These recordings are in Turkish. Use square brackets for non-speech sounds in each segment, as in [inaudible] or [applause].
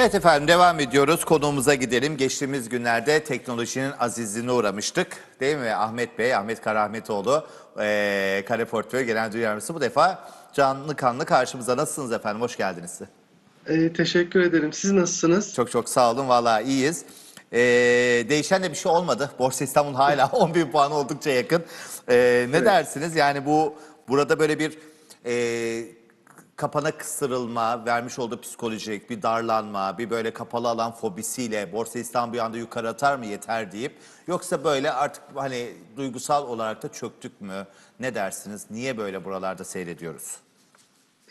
Evet efendim devam ediyoruz. Konuğumuza gidelim. Geçtiğimiz günlerde teknolojinin azizliğine uğramıştık. Değil mi Ahmet Bey, Ahmet Karahmetoğlu, eee Kare Portföy Genel Müdür Yardımcısı bu defa canlı kanlı karşımıza. Nasılsınız efendim? Hoş geldiniz. Ee, teşekkür ederim. Siz nasılsınız? Çok çok sağ olun. Vallahi iyiyiz. Eee, değişen de bir şey olmadı. Borsa İstanbul hala [laughs] 10 bin puanı oldukça yakın. Eee, ne dersiniz? Yani bu burada böyle bir eee, kapana kısırılma, vermiş olduğu psikolojik bir darlanma, bir böyle kapalı alan fobisiyle Borsa İstanbul bir anda yukarı atar mı yeter deyip yoksa böyle artık hani duygusal olarak da çöktük mü? Ne dersiniz? Niye böyle buralarda seyrediyoruz?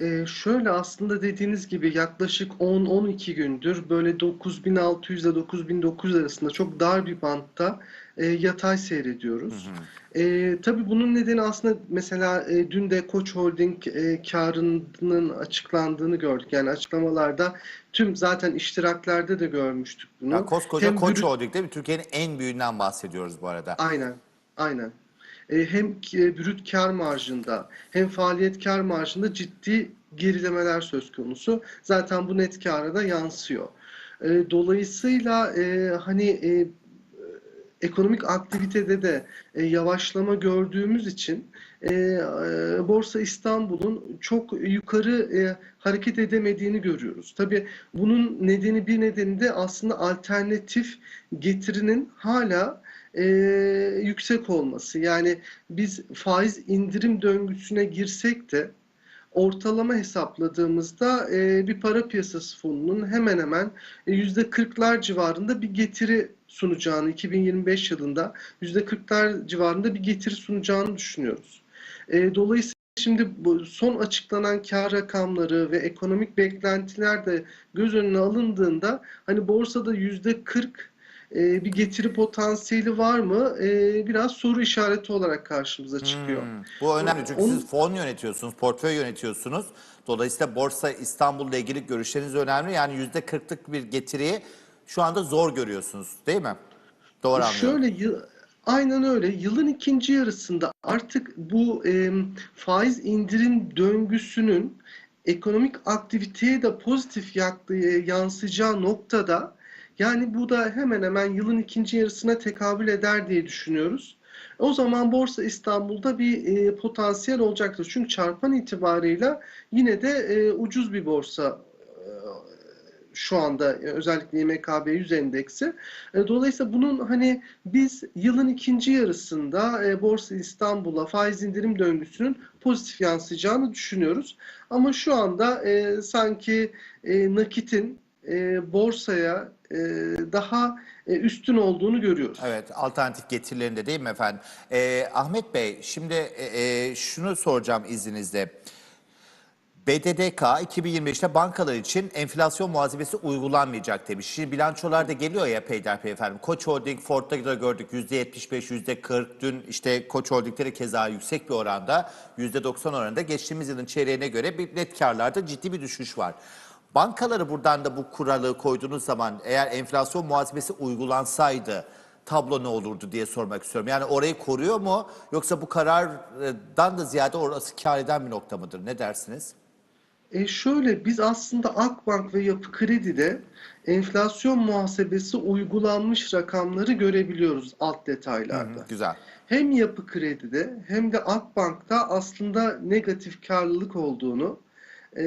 Ee, şöyle aslında dediğiniz gibi yaklaşık 10-12 gündür böyle 9600 ile 9900 arasında çok dar bir bantta e, yatay seyrediyoruz. E, tabii bunun nedeni aslında mesela e, dün de Koç Holding e, karının açıklandığını gördük. Yani açıklamalarda tüm zaten iştiraklerde de görmüştük bunu. Ya koskoca Hem Koç Holding değil mi? Türkiye'nin en büyüğünden bahsediyoruz bu arada. Aynen, aynen. E, hem e, brüt kar marjında hem faaliyet kar marjında ciddi gerilemeler söz konusu. Zaten bu net kâra da yansıyor. E, dolayısıyla hani ekonomik aktivitede de yavaşlama gördüğümüz için Borsa İstanbul'un çok yukarı hareket edemediğini görüyoruz. Tabii bunun nedeni bir nedeni de aslında alternatif getirinin hala e, yüksek olması. Yani biz faiz indirim döngüsüne girsek de ortalama hesapladığımızda e, bir para piyasası fonunun hemen hemen e, yüzde 40'lar civarında bir getiri sunacağını 2025 yılında yüzde 40'lar civarında bir getiri sunacağını düşünüyoruz. E, dolayısıyla şimdi bu son açıklanan kar rakamları ve ekonomik beklentiler de göz önüne alındığında hani borsada yüzde 40 e, bir getiri potansiyeli var mı? E, biraz soru işareti olarak karşımıza çıkıyor. Hmm, Bu önemli çünkü Onun- siz fon yönetiyorsunuz, portföy yönetiyorsunuz. Dolayısıyla Borsa İstanbul'la ilgili görüşleriniz önemli. Yani yüzde kırklık bir getiriyi şu anda zor görüyorsunuz değil mi? Doğru anlıyorum. Şöyle aynen öyle. Yılın ikinci yarısında artık bu e, faiz indirim döngüsünün ekonomik aktiviteye de pozitif yansıyacağı noktada yani bu da hemen hemen yılın ikinci yarısına tekabül eder diye düşünüyoruz. O zaman Borsa İstanbul'da bir e, potansiyel olacaktır. Çünkü çarpan itibarıyla yine de e, ucuz bir borsa e, şu anda e, özellikle MKB 100 endeksi. E, Dolayısıyla bunun hani biz yılın ikinci yarısında e, Borsa İstanbul'a faiz indirim döngüsünün pozitif yansıyacağını düşünüyoruz. Ama şu anda sanki nakitin borsaya e, daha e, üstün olduğunu görüyoruz. Evet, alternatif getirilerinde değil mi efendim? Ee, Ahmet Bey, şimdi e, e, şunu soracağım izninizle. BDDK 2025'te bankalar için enflasyon muhasebesi uygulanmayacak demiş. Şimdi bilançolar da geliyor ya peyderpey efendim. Koç Holding, Ford'da da gördük %75, %40. Dün işte Koç Holding'de keza yüksek bir oranda %90 oranında geçtiğimiz yılın çeyreğine göre bir net karlarda ciddi bir düşüş var. Bankaları buradan da bu kuralı koyduğunuz zaman eğer enflasyon muhasebesi uygulansaydı tablo ne olurdu diye sormak istiyorum. Yani orayı koruyor mu yoksa bu karardan da ziyade orası kar eden bir nokta mıdır? Ne dersiniz? E şöyle biz aslında Akbank ve Yapı Kredi'de enflasyon muhasebesi uygulanmış rakamları görebiliyoruz alt detaylarda. Güzel. Hem Yapı Kredi'de hem de Akbank'ta aslında negatif karlılık olduğunu e,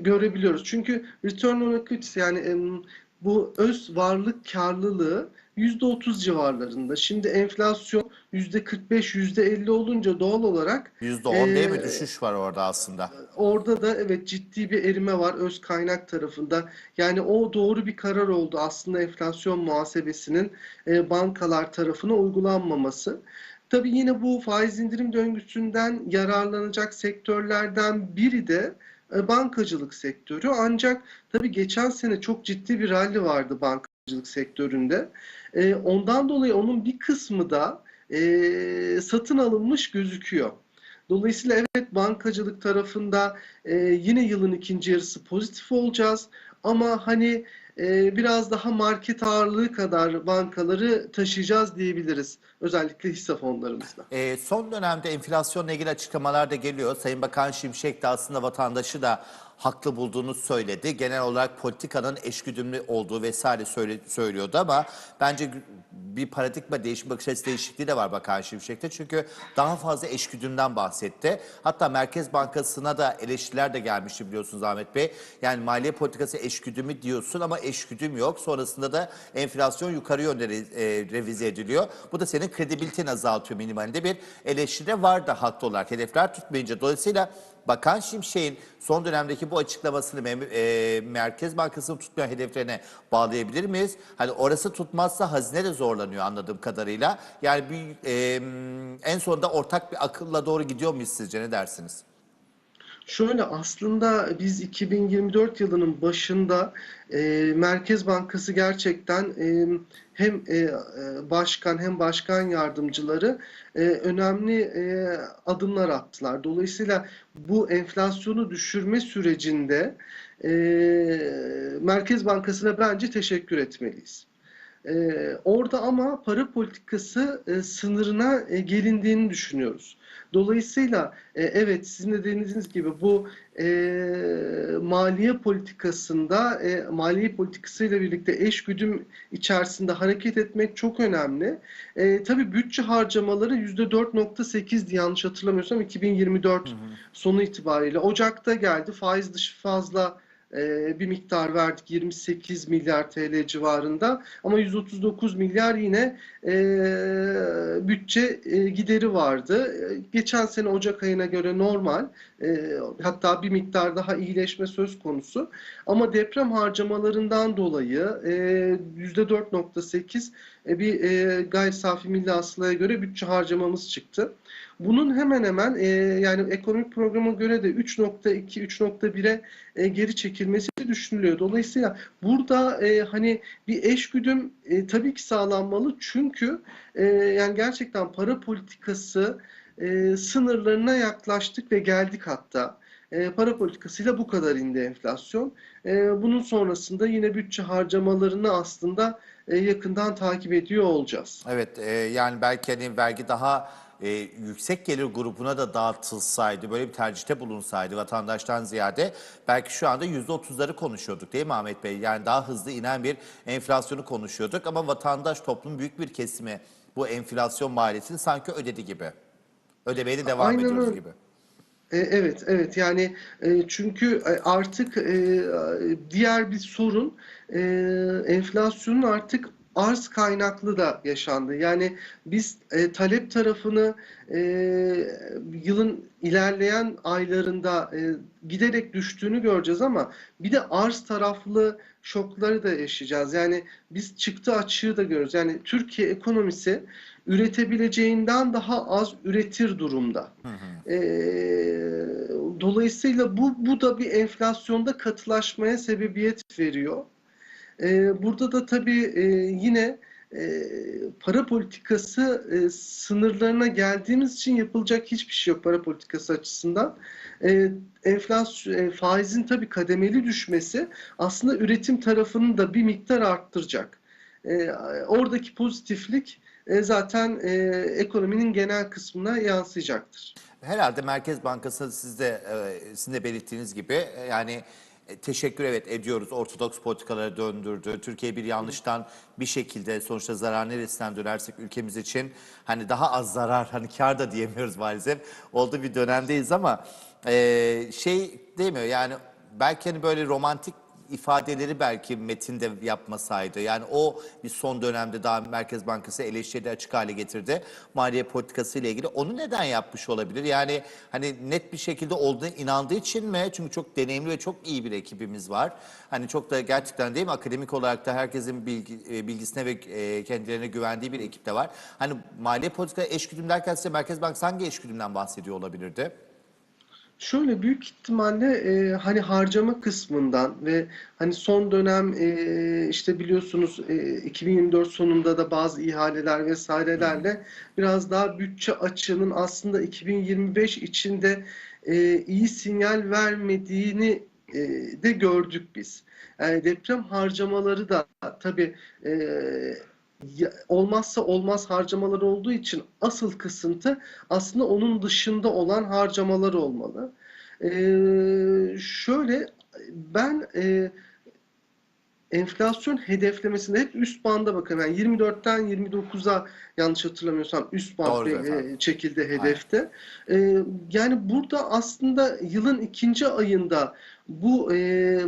görebiliyoruz. Çünkü return on equity yani em, bu öz varlık karlılığı %30 civarlarında. Şimdi enflasyon %45, %50 olunca doğal olarak %10 değil mi? e, Düşüş var orada aslında. Orada da evet ciddi bir erime var öz kaynak tarafında. Yani o doğru bir karar oldu aslında enflasyon muhasebesinin e, bankalar tarafına uygulanmaması. Tabii yine bu faiz indirim döngüsünden yararlanacak sektörlerden biri de e, bankacılık sektörü. Ancak tabii geçen sene çok ciddi bir rally vardı bankacılık sektöründe. E, ondan dolayı onun bir kısmı da e, satın alınmış gözüküyor. Dolayısıyla evet bankacılık tarafında e, yine yılın ikinci yarısı pozitif olacağız. Ama hani e, biraz daha market ağırlığı kadar bankaları taşıyacağız diyebiliriz. Özellikle hisse fonlarımızda. Ee, son dönemde enflasyonla ilgili açıklamalar da geliyor. Sayın Bakan Şimşek de aslında vatandaşı da haklı bulduğunu söyledi. Genel olarak politikanın eşgüdümlü olduğu vesaire söylüyordu ama bence bir paradigma değişim bakış açısı değişikliği de var Bakan Şimşek'te. Çünkü daha fazla eşgüdümden bahsetti. Hatta Merkez Bankası'na da eleştiriler de gelmişti biliyorsunuz Ahmet Bey. Yani maliye politikası eşgüdümü diyorsun ama eşgüdüm yok. Sonrasında da enflasyon yukarı yönde re- revize ediliyor. Bu da senin kredibiliteni azaltıyor minimalinde bir eleştiri var da haklı olarak hedefler tutmayınca. Dolayısıyla Bakan Şimşek'in son dönemdeki bu açıklamasını e, Merkez Bankası'nın tutmayan hedeflerine bağlayabilir miyiz? Hani orası tutmazsa hazine de zorlanıyor anladığım kadarıyla. Yani bir, e, en sonunda ortak bir akılla doğru gidiyor muyuz sizce ne dersiniz? Şöyle aslında biz 2024 yılının başında e, Merkez Bankası gerçekten e, hem e, e, başkan hem başkan yardımcıları e, önemli e, adımlar attılar. Dolayısıyla bu enflasyonu düşürme sürecinde e, Merkez Bankası'na bence teşekkür etmeliyiz. Ee, orada ama para politikası e, sınırına e, gelindiğini düşünüyoruz. Dolayısıyla e, evet sizin de dediğiniz gibi bu e, maliye politikasında e, maliye politikasıyla birlikte eşgüdüm içerisinde hareket etmek çok önemli. E, tabii bütçe harcamaları %4.8'di yanlış hatırlamıyorsam 2024 sonu itibariyle. Ocak'ta geldi faiz dışı fazla bir miktar verdik 28 milyar TL civarında ama 139 milyar yine e, bütçe e, gideri vardı. E, Geçen sene Ocak ayına göre normal hatta bir miktar daha iyileşme söz konusu ama deprem harcamalarından dolayı e, %4.8 e, bir gayri safi milli hasılaya göre bütçe harcamamız çıktı. Bunun hemen hemen e, yani ekonomik programa göre de 3.2-3.1'e e, geri çekilmesi düşünülüyor. Dolayısıyla burada e, hani bir eşgüdüm e, tabii ki sağlanmalı çünkü e, yani gerçekten para politikası e, sınırlarına yaklaştık ve geldik hatta. E, para politikasıyla bu kadar indi enflasyon. E, bunun sonrasında yine bütçe harcamalarını aslında e, yakından takip ediyor olacağız. Evet e, yani belki hani vergi daha e, yüksek gelir grubuna da dağıtılsaydı, böyle bir tercihte bulunsaydı vatandaştan ziyade belki şu anda %30'ları konuşuyorduk değil mi Ahmet Bey? Yani daha hızlı inen bir enflasyonu konuşuyorduk ama vatandaş toplumun büyük bir kesimi bu enflasyon maliyetini sanki ödedi gibi. Ödemeye de devam Aynen ediyoruz öyle. gibi. E, Evet, evet. Yani e, çünkü e, artık diğer bir sorun enflasyonun artık arz kaynaklı da yaşandı. Yani biz e, talep tarafını e, yılın ilerleyen aylarında e, giderek düştüğünü göreceğiz ama bir de arz taraflı şokları da yaşayacağız. Yani biz çıktı açığı da görüyoruz. Yani Türkiye ekonomisi üretebileceğinden daha az üretir durumda. Ee, dolayısıyla bu bu da bir enflasyonda katılaşmaya sebebiyet veriyor. Ee, burada da tabii e, yine e, para politikası e, sınırlarına geldiğimiz için yapılacak hiçbir şey yok para politikası açısından. E, enflasyon e, faizin tabii kademeli düşmesi aslında üretim tarafını da bir miktar arttıracak. E, oradaki pozitiflik e, zaten e, ekonominin genel kısmına yansıyacaktır. Herhalde Merkez Bankası siz de, e, sizin de belirttiğiniz gibi e, yani e, teşekkür evet ediyoruz. Ortodoks politikalara döndürdü. Türkiye bir yanlıştan bir şekilde sonuçta zarar neresinden dönersek ülkemiz için hani daha az zarar hani kar da diyemiyoruz maalesef. Olduğu bir dönemdeyiz ama e, şey demiyor yani belki hani böyle romantik ifadeleri belki metinde yapmasaydı. Yani o bir son dönemde daha Merkez Bankası eleştirileri açık hale getirdi. Maliye politikası ile ilgili. Onu neden yapmış olabilir? Yani hani net bir şekilde olduğuna inandığı için mi? Çünkü çok deneyimli ve çok iyi bir ekibimiz var. Hani çok da gerçekten değil mi? Akademik olarak da herkesin bilgi, e, bilgisine ve e, kendilerine güvendiği bir ekip de var. Hani maliye politikası eşgüdüm derken size Merkez Bankası hangi eşgüdümden bahsediyor olabilirdi? Şöyle büyük ihtimalle e, hani harcama kısmından ve hani son dönem e, işte biliyorsunuz e, 2024 sonunda da bazı ihaleler vesairelerle biraz daha bütçe açığının aslında 2025 içinde e, iyi sinyal vermediğini e, de gördük biz. Yani deprem harcamaları da tabii e, olmazsa olmaz harcamalar olduğu için asıl kısıntı aslında onun dışında olan harcamalar olmalı. Ee, şöyle ben e, enflasyon hedeflemesinde hep üst banda bakarım. Yani 24'ten 29'a yanlış hatırlamıyorsam üst band e, çekildi hedefte. Ee, yani burada aslında yılın ikinci ayında bu e,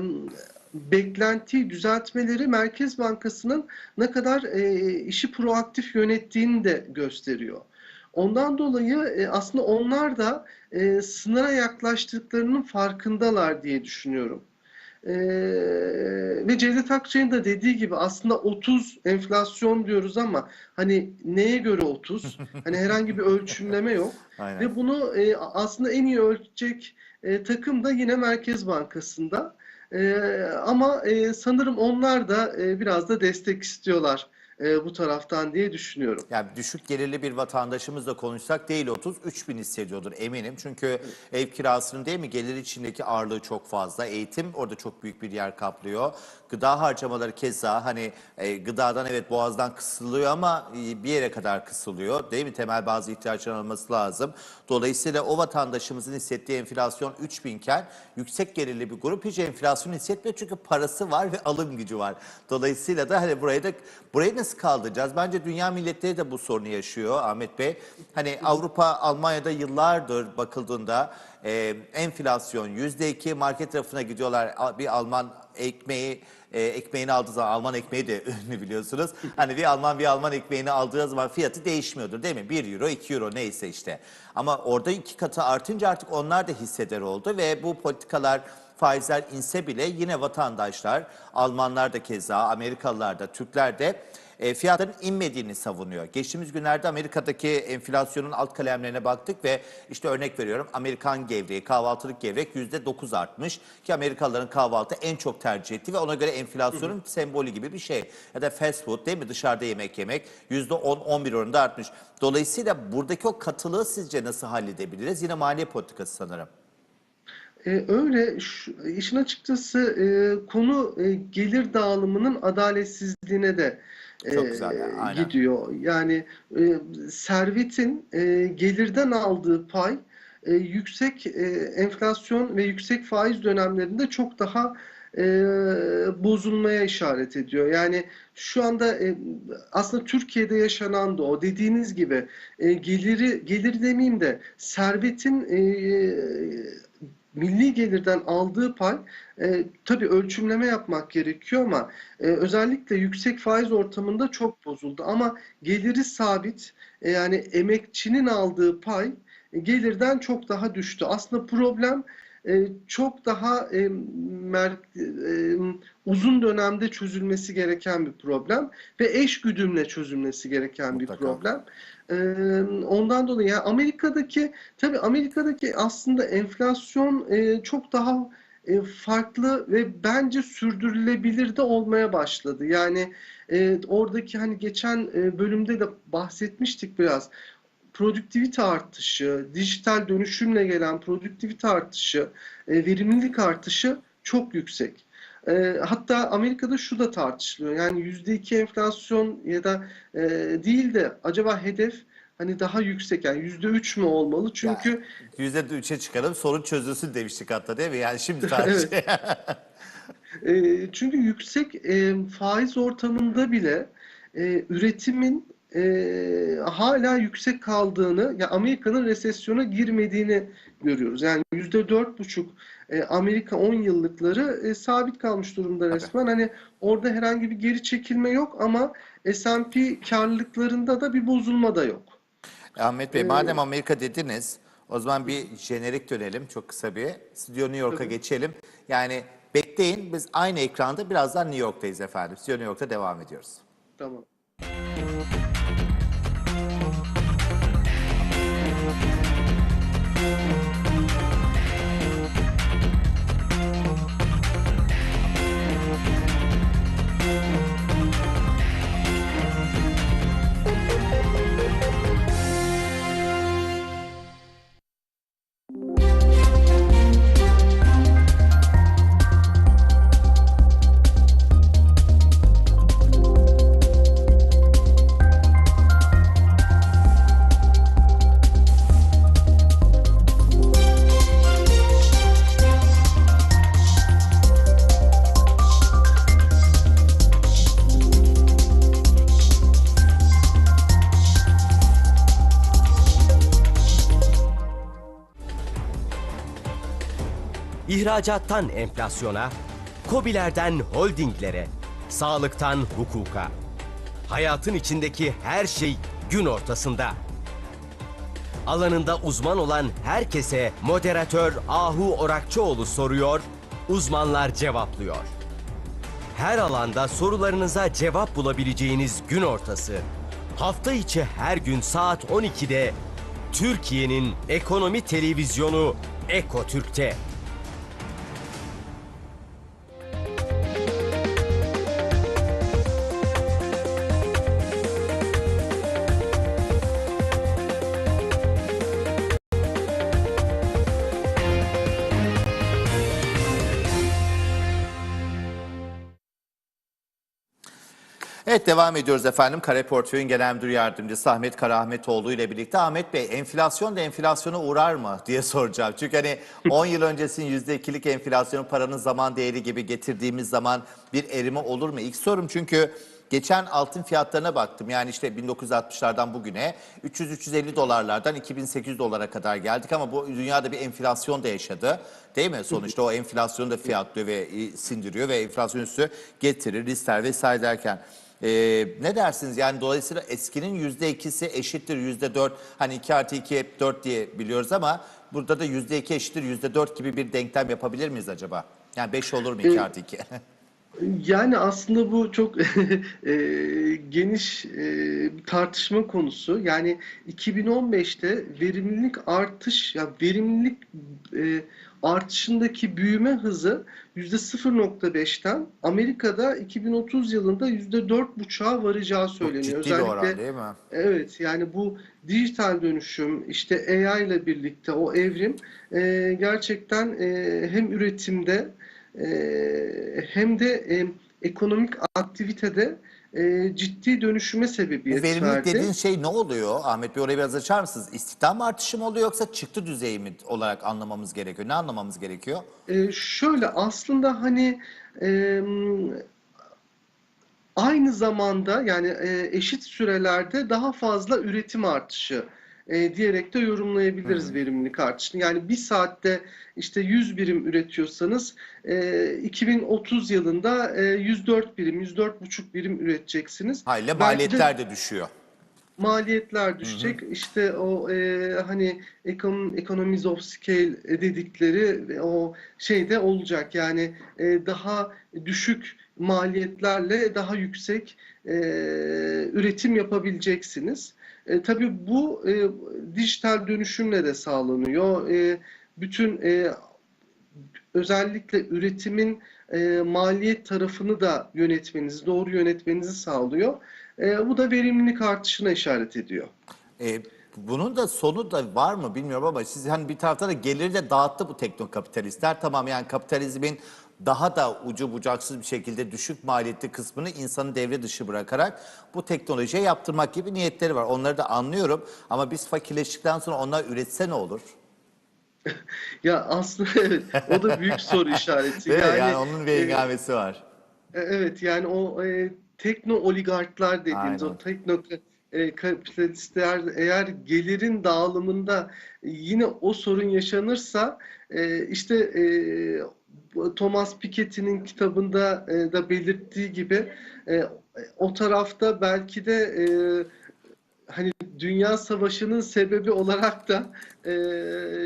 beklentiyi düzeltmeleri Merkez Bankası'nın ne kadar e, işi proaktif yönettiğini de gösteriyor. Ondan dolayı e, aslında onlar da e, sınıra yaklaştıklarının farkındalar diye düşünüyorum. Ee, ve Cevdet Akçay'ın da dediği gibi aslında 30 enflasyon diyoruz ama hani neye göre 30? Hani herhangi bir ölçümleme yok. [laughs] Aynen. Ve bunu e, aslında en iyi ölçecek e, takım da yine Merkez Bankası'nda. E, ama e, sanırım onlar da e, biraz da destek istiyorlar e, bu taraftan diye düşünüyorum. Yani düşük gelirli bir vatandaşımızla konuşsak değil 30, 3 bin hissediyordur eminim. Çünkü ev kirasının değil mi gelir içindeki ağırlığı çok fazla. Eğitim orada çok büyük bir yer kaplıyor. Gıda harcamaları keza hani e, gıdadan evet boğazdan kısılıyor ama e, bir yere kadar kısılıyor. Değil mi? Temel bazı ihtiyaçların alınması lazım. Dolayısıyla o vatandaşımızın hissettiği enflasyon 3 binken yüksek gelirli bir grup hiç enflasyon hissetmiyor. Çünkü parası var ve alım gücü var. Dolayısıyla da hani burayı da burayı nasıl kaldıracağız? Bence dünya milletleri de bu sorunu yaşıyor Ahmet Bey. Hani Avrupa, Almanya'da yıllardır bakıldığında e, enflasyon yüzde iki market tarafına gidiyorlar. Bir Alman ekmeği e, ekmeğini aldığı zaman Alman ekmeği de [laughs] ünlü biliyorsunuz. Hani bir Alman bir Alman ekmeğini aldığı zaman fiyatı değişmiyordur değil mi? 1 euro 2 euro neyse işte. Ama orada iki katı artınca artık onlar da hisseder oldu ve bu politikalar faizler inse bile yine vatandaşlar, Almanlar da keza, Amerikalılar da, Türkler de e, fiyatların inmediğini savunuyor. Geçtiğimiz günlerde Amerika'daki enflasyonun alt kalemlerine baktık ve işte örnek veriyorum Amerikan gevreği, kahvaltılık gevrek %9 artmış ki Amerikalıların kahvaltı en çok tercih ettiği ve ona göre enflasyonun sembolü gibi bir şey. Ya da fast food değil mi dışarıda yemek yemek %10-11 oranında artmış. Dolayısıyla buradaki o katılığı sizce nasıl halledebiliriz? Yine maliye politikası sanırım. E, öyle şu, işin açıkçası e, konu e, gelir dağılımının adaletsizliğine de e, Çok güzel ya, aynen. gidiyor. Yani e, servetin e, gelirden aldığı pay e, yüksek e, enflasyon ve yüksek faiz dönemlerinde çok daha e, bozulmaya işaret ediyor. Yani şu anda e, aslında Türkiye'de yaşanan da o dediğiniz gibi e, geliri gelir demeyeyim de servetin e, milli gelirden aldığı pay e, tabii ölçümleme yapmak gerekiyor ama e, özellikle yüksek faiz ortamında çok bozuldu. Ama geliri sabit e, yani emekçinin aldığı pay e, gelirden çok daha düştü. Aslında problem çok daha e, mer- e, uzun dönemde çözülmesi gereken bir problem ve eş güdümle çözülmesi gereken Mutlaka. bir problem. Ee, ondan dolayı yani Amerika'daki tabii Amerika'daki aslında enflasyon e, çok daha e, farklı ve bence sürdürülebilir de olmaya başladı. Yani e, oradaki hani geçen e, bölümde de bahsetmiştik biraz. Produktivite artışı, dijital dönüşümle gelen produktivite artışı, e, verimlilik artışı çok yüksek. E, hatta Amerika'da şu da tartışılıyor. Yani %2 enflasyon ya da e, değil de acaba hedef hani daha yüksek yani %3 mü olmalı? Çünkü %3'e çıkarım sorun çözülsün demiştik hatta değil mi? Yani şimdi [laughs] tartış. e, çünkü yüksek e, faiz ortamında bile e, üretimin e, hala yüksek kaldığını, ya Amerika'nın resesyona girmediğini görüyoruz. Yani yüzde dört buçuk e, Amerika 10 yıllıkları e, sabit kalmış durumda resmen. Hani orada herhangi bir geri çekilme yok ama S&P karlılıklarında da bir bozulma da yok. Ahmet Bey madem Amerika dediniz o zaman bir jenerik dönelim çok kısa bir. Stüdyo New York'a geçelim. Yani bekleyin biz aynı ekranda birazdan New York'tayız efendim. Stüdyo New York'ta devam ediyoruz. Tamam. İhracattan enflasyona, kobilerden holdinglere, sağlıktan hukuka. Hayatın içindeki her şey gün ortasında. Alanında uzman olan herkese moderatör Ahu Orakçıoğlu soruyor, uzmanlar cevaplıyor. Her alanda sorularınıza cevap bulabileceğiniz gün ortası. Hafta içi her gün saat 12'de Türkiye'nin ekonomi televizyonu Eko Evet devam ediyoruz efendim. Kare Portföy'ün Genel Müdür Yardımcısı Ahmet Karahmetoğlu ile birlikte. Ahmet Bey enflasyon da enflasyona uğrar mı [laughs] diye soracağım. Çünkü hani 10 yıl öncesinin %2'lik enflasyonu paranın zaman değeri gibi getirdiğimiz zaman bir erime olur mu? İlk sorum çünkü geçen altın fiyatlarına baktım. Yani işte 1960'lardan bugüne 300-350 dolarlardan 2800 dolara kadar geldik ama bu dünyada bir enflasyon da yaşadı. Değil mi? Sonuçta o enflasyonu da fiyatlıyor ve sindiriyor ve enflasyon üstü getirir, riskler vesaire derken. Ee, ne dersiniz? Yani dolayısıyla eskinin yüzde ikisi eşittir yüzde dört. Hani iki artı iki hep dört diye biliyoruz ama burada da yüzde iki eşittir yüzde dört gibi bir denklem yapabilir miyiz acaba? Yani beş olur mu iki Ee, artı iki? [laughs] Yani aslında bu çok [laughs] e, geniş e, bir tartışma konusu. Yani 2015'te verimlilik artış, ya verimlilik e, artışındaki büyüme hızı %0.5'ten Amerika'da 2030 yılında %4.5'a varacağı söyleniyor. ciddi bir oran değil mi? Evet yani bu dijital dönüşüm işte AI ile birlikte o evrim e, gerçekten e, hem üretimde e, hem de e, ekonomik aktivitede e, ciddi dönüşüme sebebiyet verimlilik verdi. dediğin şey ne oluyor? Ahmet Bey orayı biraz açar mısınız? İstihdam artışı mı oluyor yoksa çıktı düzeyi mi olarak anlamamız gerekiyor? Ne anlamamız gerekiyor? E, şöyle aslında hani e, aynı zamanda yani e, eşit sürelerde daha fazla üretim artışı e, diyerek de yorumlayabiliriz verimlilik artışını. Yani bir saatte işte 100 birim üretiyorsanız e, 2030 yılında e, 104 birim, 104,5 birim üreteceksiniz. De- maliyetler de düşüyor. maliyetler düşecek. İşte o e, hani econ- economies of scale dedikleri o şeyde olacak. Yani e, daha düşük maliyetlerle daha yüksek e, üretim yapabileceksiniz. E, tabii bu e, dijital dönüşümle de sağlanıyor. E, bütün e, özellikle üretimin e, maliyet tarafını da yönetmenizi, doğru yönetmenizi sağlıyor. E, bu da verimlilik artışına işaret ediyor. E, bunun da sonu da var mı bilmiyorum ama siz hani bir tarafta da geliri de dağıttı bu teknokapitalistler. Tamam yani kapitalizmin daha da ucu bucaksız bir şekilde düşük maliyetli kısmını insanı devre dışı bırakarak bu teknolojiye yaptırmak gibi niyetleri var. Onları da anlıyorum ama biz fakirleştikten sonra onlar üretse ne olur? [laughs] Ya aslında evet, o da büyük soru işareti. Değil? Yani, Yani onun bir e, engamesi var. E, Evet yani o e, tekno oligarklar dediğimiz Aynen. o tekno e, kapitalistler eğer gelirin dağılımında yine o sorun yaşanırsa e, işte e, Thomas Piketty'nin kitabında e, da belirttiği gibi e, o tarafta belki de e, hani Dünya Savaşı'nın sebebi olarak da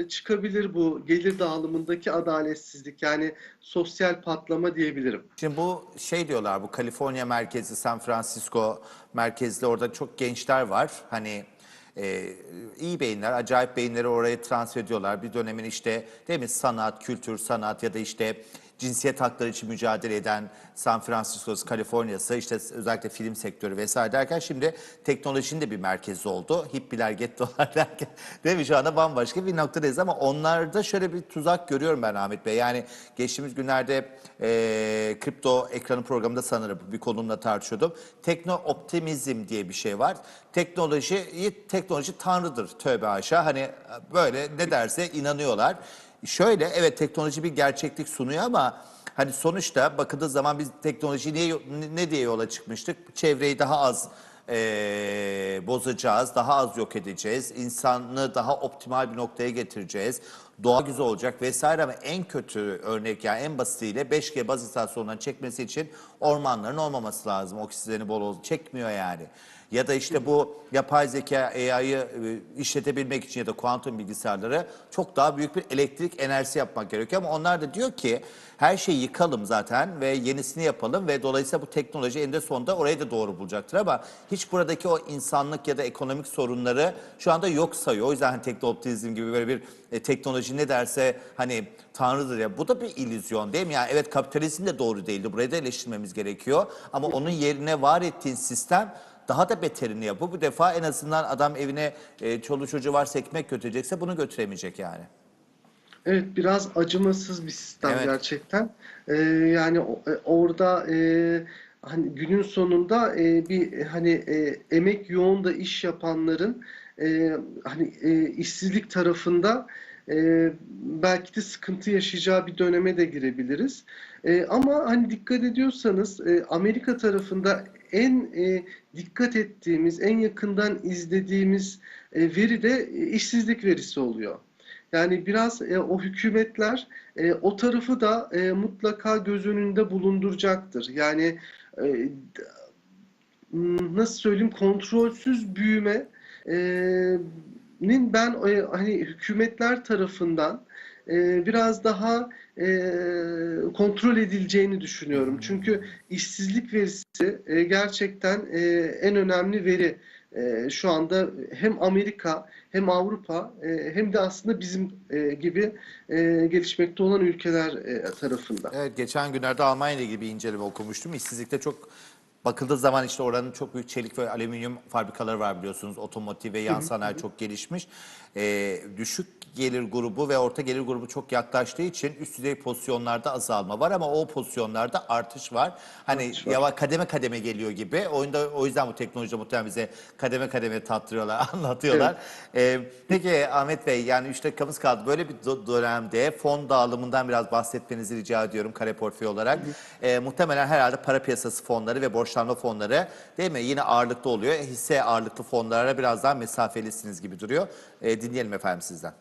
çıkabilir bu gelir dağılımındaki adaletsizlik yani sosyal patlama diyebilirim. Şimdi bu şey diyorlar bu Kaliforniya merkezli San Francisco merkezli orada çok gençler var. Hani e, iyi beyinler, acayip beyinleri oraya transfer ediyorlar. Bir dönemin işte değil mi sanat, kültür, sanat ya da işte cinsiyet hakları için mücadele eden San Francisco'su, Kaliforniya'sı işte özellikle film sektörü vesaire derken şimdi teknolojinin de bir merkezi oldu. Hippiler, gettolar [laughs] derken değil mi şu anda bambaşka bir noktadayız ama onlarda şöyle bir tuzak görüyorum ben Ahmet Bey. Yani geçtiğimiz günlerde e, kripto ekranı programında sanırım bir konumla tartışıyordum. Tekno optimizm diye bir şey var. Teknoloji, teknoloji tanrıdır tövbe aşağı. Hani böyle ne derse inanıyorlar. Şöyle evet teknoloji bir gerçeklik sunuyor ama hani sonuçta bakıldığı zaman biz teknoloji niye, ne diye yola çıkmıştık? Çevreyi daha az eee, bozacağız, daha az yok edeceğiz, insanlığı daha optimal bir noktaya getireceğiz. doğa güzel olacak vesaire ama en kötü örnek yani en basitiyle 5G baz istasyonlarını çekmesi için ormanların olmaması lazım. Oksijeni bol olsun. Çekmiyor yani. Ya da işte bu yapay zeka AI'yı e, işletebilmek için ya da kuantum bilgisayarları çok daha büyük bir elektrik enerjisi yapmak gerekiyor. Ama onlar da diyor ki her şeyi yıkalım zaten ve yenisini yapalım ve dolayısıyla bu teknoloji eninde sonunda orayı da doğru bulacaktır. Ama hiç buradaki o insanlık ya da ekonomik sorunları şu anda yok sayıyor. O yüzden hani teknoptimizm gibi böyle bir e, teknoloji ne derse hani tanrıdır ya. Bu da bir illüzyon değil mi? Yani evet kapitalizm de doğru değildi. Burayı da eleştirmemiz gerekiyor. Ama onun yerine var ettiğin sistem daha da beterini yapıyor. Bu defa en azından adam evine e, çoluğu çocuğu varsa ekmek götürecekse bunu götüremeyecek yani. Evet biraz acımasız bir sistem Evet. gerçekten. Ee, yani e, orada e, hani günün sonunda e, bir hani e, emek yoğun da iş yapanların e, hani e, işsizlik tarafında e, belki de sıkıntı yaşayacağı bir döneme de girebiliriz. E, ama hani dikkat ediyorsanız e, Amerika tarafında en e, dikkat ettiğimiz, en yakından izlediğimiz e, veri de e, işsizlik verisi oluyor. Yani biraz e, o hükümetler e, o tarafı da e, mutlaka göz önünde bulunduracaktır. Yani e, nasıl söyleyeyim kontrolsüz büyüme e, ben e, hani hükümetler tarafından e, biraz daha e, kontrol edileceğini düşünüyorum. Çünkü işsizlik verisi e, gerçekten e, en önemli veri e, şu anda hem Amerika hem Avrupa e, hem de aslında bizim e, gibi e, gelişmekte olan ülkeler e, tarafında. Evet geçen günlerde Almanya bir inceleme okumuştum. İşsizlikte çok bakıldığı zaman işte oranın çok büyük çelik ve alüminyum fabrikaları var biliyorsunuz. Otomotiv ve yan sanayi çok gelişmiş. Ee, düşük gelir grubu ve orta gelir grubu çok yaklaştığı için üst düzey pozisyonlarda azalma var ama o pozisyonlarda artış var. Hani Artış var. yavaş kademe kademe geliyor gibi. Oyunda o yüzden bu teknoloji muhtemelen bize kademe kademe tattırıyorlar, [laughs] anlatıyorlar. Ee, peki Ahmet Bey yani 3 dakikamız kaldı. Böyle bir dönemde fon dağılımından biraz bahsetmenizi rica ediyorum kare portföy olarak. Ee, muhtemelen herhalde para piyasası fonları ve borçlanma fonları değil mi? Yine ağırlıklı oluyor. Hisse ağırlıklı fonlara biraz daha mesafelisiniz gibi duruyor. Ee, dinleyelim efendim sizden.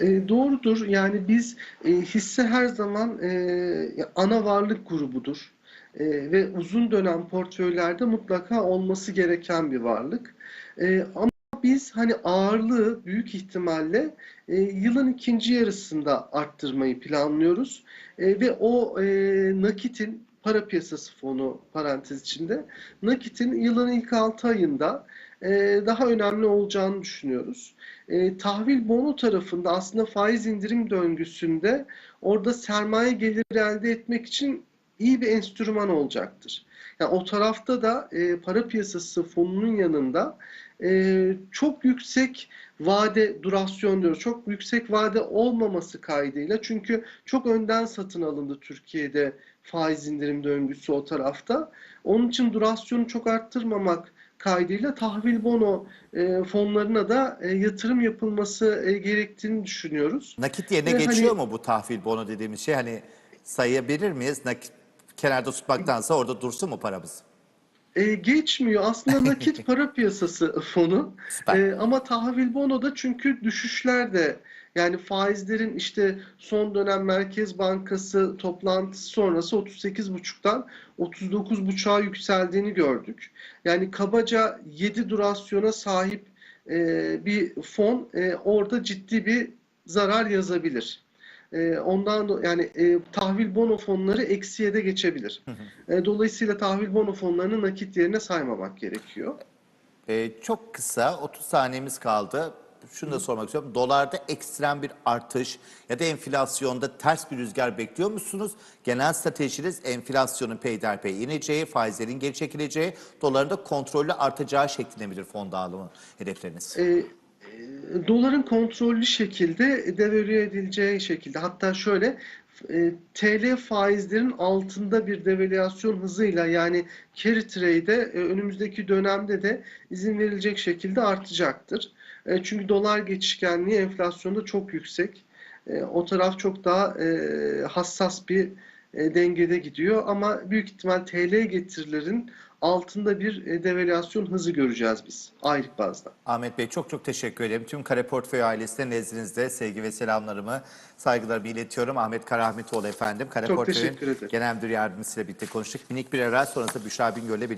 E, doğrudur. Yani biz e, hisse her zaman e, ana varlık grubudur. E, ve uzun dönem portföylerde mutlaka olması gereken bir varlık. E, ama biz hani ağırlığı büyük ihtimalle e, yılın ikinci yarısında arttırmayı planlıyoruz. E, ve o e, nakitin para piyasası fonu parantez içinde nakitin yılın ilk 6 ayında e, daha önemli olacağını düşünüyoruz. E, tahvil bono tarafında aslında faiz indirim döngüsünde orada sermaye geliri elde etmek için iyi bir enstrüman olacaktır. Yani o tarafta da e, para piyasası fonunun yanında e, çok yüksek vade durasyon diyoruz. Çok yüksek vade olmaması kaydıyla çünkü çok önden satın alındı Türkiye'de faiz indirim döngüsü o tarafta. Onun için durasyonu çok arttırmamak kaydıyla tahvil bono e, fonlarına da e, yatırım yapılması e, gerektiğini düşünüyoruz. Nakit yerine Ve hani- geçiyor mu bu tahvil bono dediğimiz şey? Hani sayabilir miyiz? Nakit kenarda tutmaktansa orada dursun mu paramız? E, geçmiyor. Aslında nakit [laughs] para piyasası fonu. E, ama tahvil bono da çünkü düşüşler de yani faizlerin işte son dönem Merkez Bankası toplantısı sonrası 38,5'tan 39,5'a yükseldiğini gördük. Yani kabaca 7 durasyona sahip e, bir fon e, orada ciddi bir zarar yazabilir. E, ondan yani e, tahvil bono fonları eksiye de geçebilir. E, dolayısıyla tahvil bono fonlarını nakit yerine saymamak gerekiyor. Ee, çok kısa 30 saniyemiz kaldı. Şunu da sormak istiyorum. Dolarda ekstrem bir artış ya da enflasyonda ters bir rüzgar bekliyor musunuz? Genel stratejiniz enflasyonun peyderpey ineceği, faizlerin geri çekileceği, doların da kontrollü artacağı şeklinde midir fon dağılımı hedefleriniz? E, e, doların kontrollü şekilde devalüe edileceği şekilde hatta şöyle e, TL faizlerin altında bir devalüasyon hızıyla yani carry trade'e e, önümüzdeki dönemde de izin verilecek şekilde artacaktır. E, çünkü dolar geçişkenliği enflasyonda çok yüksek. E, o taraf çok daha e, hassas bir e, dengede gidiyor ama büyük ihtimal TL getirilerin altında bir e, devalüasyon hızı göreceğiz biz aylık bazda. Ahmet Bey çok çok teşekkür ederim. Tüm Kare Portföy ailesine nezdinizde sevgi ve selamlarımı, saygılarımı iletiyorum. Ahmet Karahmetoğlu efendim. Kare Çok Portföy'ün teşekkür ederim. Genel Müdür Yardımcısı ile birlikte konuştuk. Minik bir ara sonrası Büşra Bingöl'le birlikte